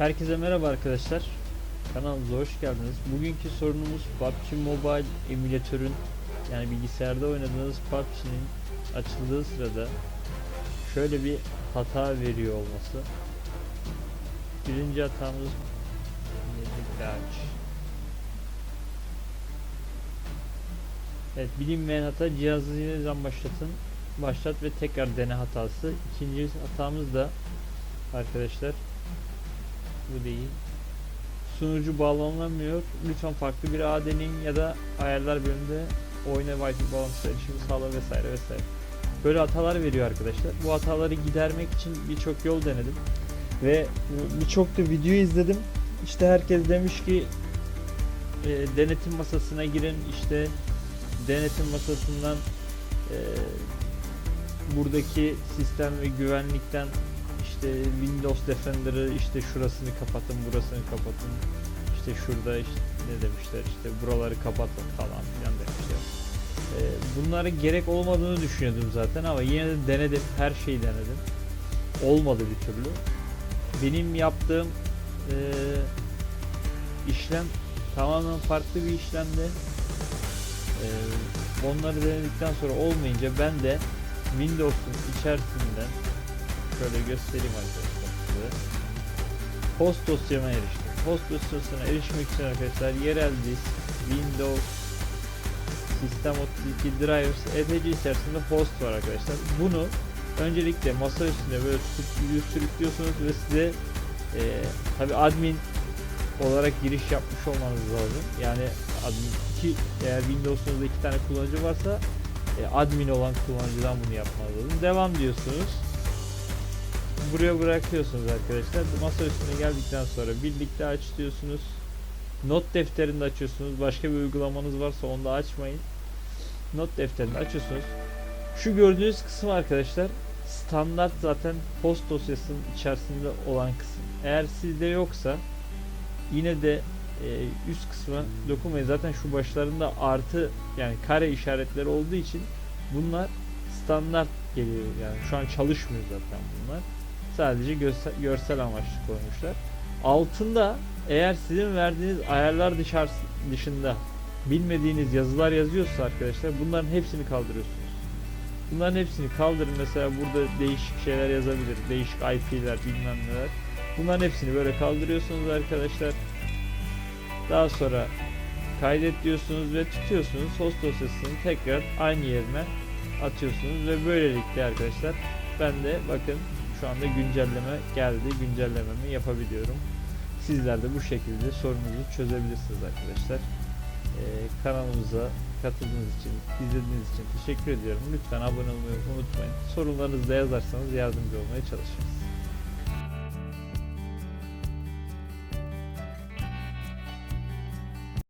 Herkese merhaba arkadaşlar. Kanalımıza hoş geldiniz. Bugünkü sorunumuz PUBG Mobile emülatörün yani bilgisayarda oynadığınız PUBG'nin açıldığı sırada şöyle bir hata veriyor olması. Birinci hatamız aç. Evet bilinmeyen hata cihazı yeniden başlatın. Başlat ve tekrar dene hatası. İkinci hatamız da arkadaşlar bu değil. Sunucu bağlanamıyor. Lütfen farklı bir ağ deneyin ya da ayarlar bölümünde oyuna Wi-Fi bağlantısı erişimi sağla vesaire vesaire. Böyle hatalar veriyor arkadaşlar. Bu hataları gidermek için birçok yol denedim. Ve birçok da video izledim. İşte herkes demiş ki e, denetim masasına girin işte denetim masasından e, buradaki sistem ve güvenlikten işte Windows Defender'ı işte şurasını kapatın, burasını kapatın. İşte şurada işte ne demişler işte buraları kapatın falan filan demişler. Ee, bunlara gerek olmadığını düşünüyordum zaten ama yine de denedim. Her şeyi denedim. Olmadı bir türlü. Benim yaptığım eee, işlem tamamen farklı bir işlemdi. Eee, onları denedikten sonra olmayınca ben de Windows'un içerisinden şöyle göstereyim arkadaşlar size. Host dosyama eriştim. Host dosyasına erişmek için arkadaşlar yerel disk, Windows, System 32 Drivers, ETC içerisinde host var arkadaşlar. Bunu öncelikle masa üstüne böyle sürüklüyor- sürüklüyorsunuz ve size e, tabi admin olarak giriş yapmış olmanız lazım. Yani admin iki, eğer Windows'unuzda iki tane kullanıcı varsa e, admin olan kullanıcıdan bunu yapmanız lazım. Devam diyorsunuz buraya bırakıyorsunuz arkadaşlar. Masa üstüne geldikten sonra birlikte aç diyorsunuz. Not defterini de açıyorsunuz. Başka bir uygulamanız varsa onu da açmayın. Not defterini açıyorsunuz. Şu gördüğünüz kısım arkadaşlar standart zaten post dosyasının içerisinde olan kısım. Eğer sizde yoksa yine de e, üst kısma dokunmayın. Zaten şu başlarında artı yani kare işaretleri olduğu için bunlar standart geliyor yani şu an çalışmıyor zaten bunlar sadece görsel, görsel amaçlı koymuşlar. Altında eğer sizin verdiğiniz ayarlar dışarısı, dışında bilmediğiniz yazılar yazıyorsa arkadaşlar bunların hepsini kaldırıyorsunuz. Bunların hepsini kaldırın. Mesela burada değişik şeyler yazabilir. Değişik IP'ler bilmem neler. Bunların hepsini böyle kaldırıyorsunuz arkadaşlar. Daha sonra kaydet diyorsunuz ve tutuyorsunuz. Host dosyasını tekrar aynı yerine atıyorsunuz ve böylelikle arkadaşlar ben de bakın şu anda güncelleme geldi. Güncellememi yapabiliyorum. Sizler de bu şekilde sorununuzu çözebilirsiniz arkadaşlar. Ee, kanalımıza katıldığınız için, izlediğiniz için teşekkür ediyorum. Lütfen abone olmayı unutmayın. Sorularınızı da yazarsanız yardımcı olmaya çalışırız.